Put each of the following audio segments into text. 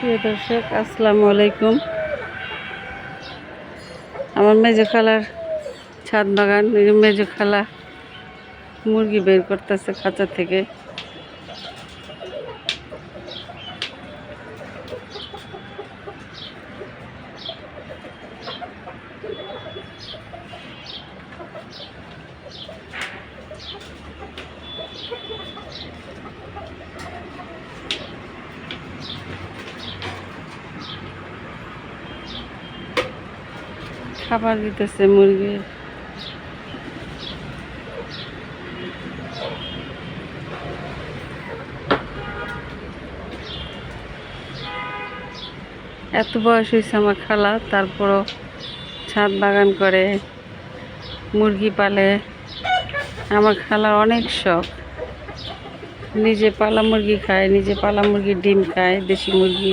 প্রিয় দর্শক, আসসালামু আলাইকুম। আমার মেজো খালার ছাদ বাগান মেজো খালা মুরগি বের করতেছে খাঁচা থেকে। খাবার দিতেছে মুরগির এত বয়স হয়েছে আমার খালা, তারপরও ছাদ বাগান করে, মুরগি পালে। আমার খালার অনেক শখ। নিজে পালা মুরগি খায়, নিজে পালা মুরগির ডিম খায়, দেশি মুরগি।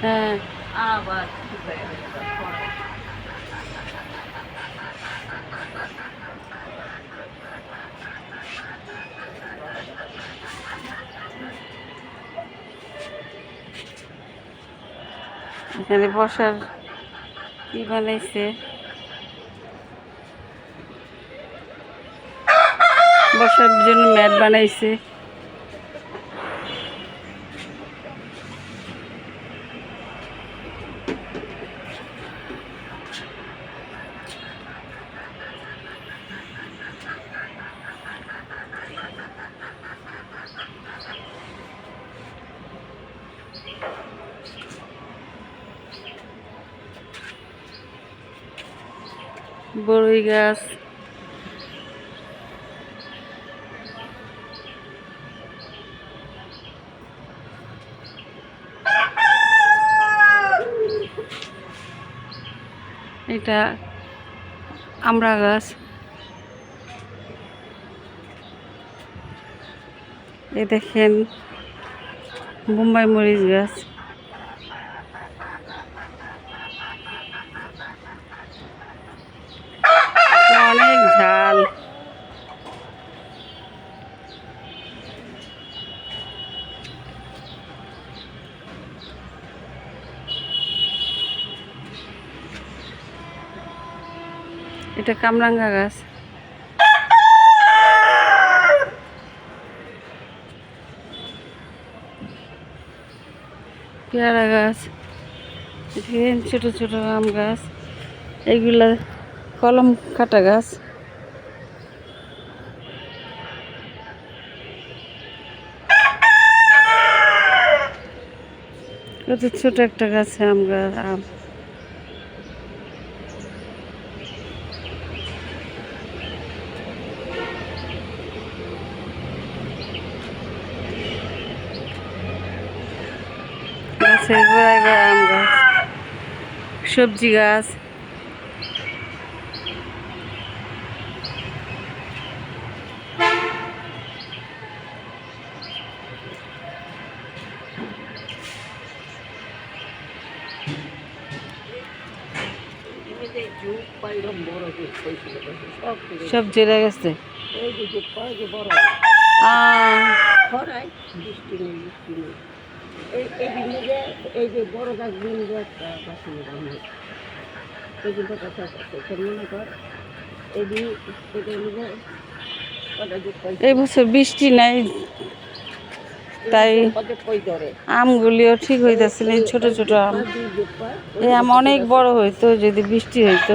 হ্যাঁ। আবার এখানে বসার কি বানাইছে? বসার জন্য ম্যাট বানাইছে। বড়ই গাছ। এটা আমড়া গাছ। এ দেখেন বোম্বাই মরিচ গাছ অনেক ঝাল এটা কামরাঙ্গা গাছ। পেয়ারা গাছ। ছোট ছোট আম গাছ। এইগুলা কলম কাটা গাছ। কত ছোট একটা গাছে আম গাছ আম। গাছের গোড়ায় গোড়ায় আম গাছ সবজি গাছ। সব জেলে গেছে। এই এই যে এই যে বড় যে একটা এই কথা আছে মনে কর এই এই বছর বৃষ্টি নাই তাই আমগুলিও ঠিক হইতেছে না এই ছোট ছোট আম। এই আম অনেক বড় হইতো যদি বৃষ্টি হইতো।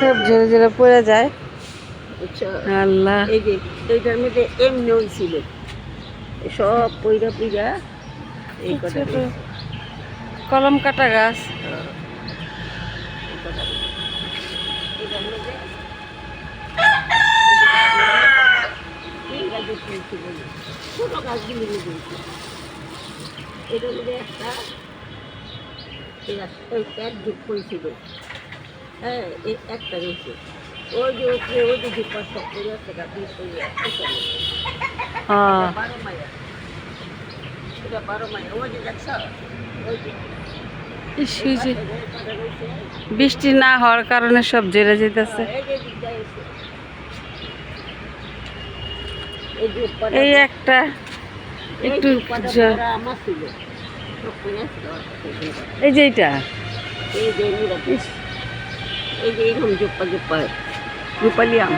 সব ঝেড়ে ঝেড়ে পড়ে যায়। আল্লাহ। এই যে এইটার মধ্যে এমনি হয়েছিল সব পইরা পইরা এই কটা ছোট কলম কাটা গাছ এই কটা এটার মধ্যে এই গাছের ফুল ছিল না। ছোট গাছগুলি মধ্যে হয়েছে। এটার মধ্যে একটা এই এক- এই এক যুগ হয়েছিল হ্যাঁ এই একটা রয়েছে ওই যে উপরে ওই যে যুগ পাঁচ সব করে একটা গাছ দিয়ে পড়ে আছে। হ্যাঁ বারো মাইয়া বৃষ্টি না হওয়ার কারণে সব জেরে যেতেছে। এই একটা একটু। এই যে এইটা। এই যে রূপালি আম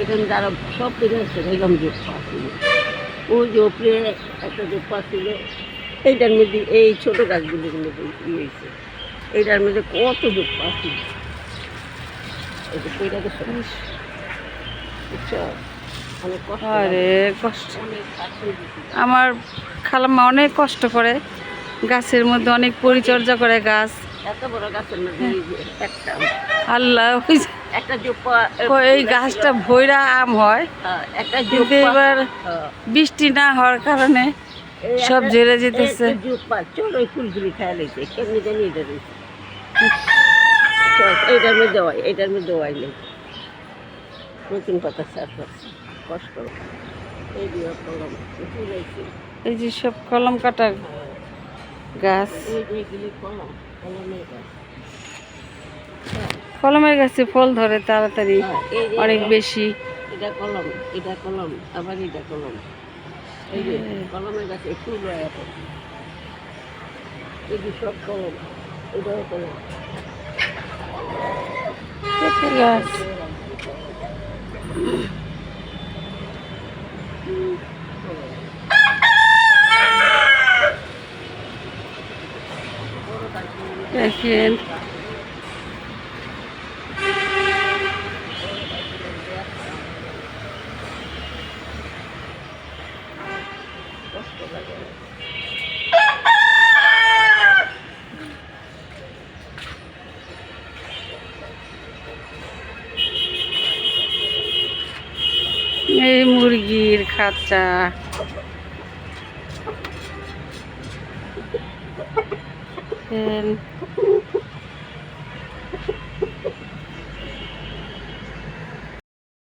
এখানে যারা সব পেরে আসছে এরকম জোপ্পা ছিল ওই যে উপরে একটা জোপ্পা ছিল এইটার মধ্যে এই ছোট গাছগুলির মধ্যে ই হয়েছে এইটার মধ্যে কত জোপ্পা ছিল এই যে বুঝছ? আরে কষ্ট। আমার খালাম্মা অনেক কষ্ট করে গাছের মধ্যে অনেক পরিচর্যা করে গাছ। এত বড় গাছের মধ্যে একটা। আল্লাহ একটা এই গাছটা ভৈরা আম হয়। হ্যাঁ, একটা কিন্তু এবার হ্যাঁ, বৃষ্টি না হওয়ার কারণে সব ঝরে যেতেছে। ফুলগুলি হয়েছে কেমনি জানি এটা রয়েছে। এইটার মধ্যে দেওয়াই এইটার মধ্যে দেওয়াই নেই নতুন পাতা সার করছে কষ্ট। এই দিয়ে কলম এই যে সব কলম কাটা গাছ। এই যে এগুলি কলম। কলমের গাছে ফল ধরে তাড়াতাড়ি হ্যাঁ, অনেক বেশি। এটা কলম এটা কলম আবার এটা কলম। এই যে কলমের গাছে ফুল হয় এখন এই যে সব কলম এটাও কলম। গাছ। দেখেন কষ্ট লাগে এই মুরগির খাঁচা। দেখেন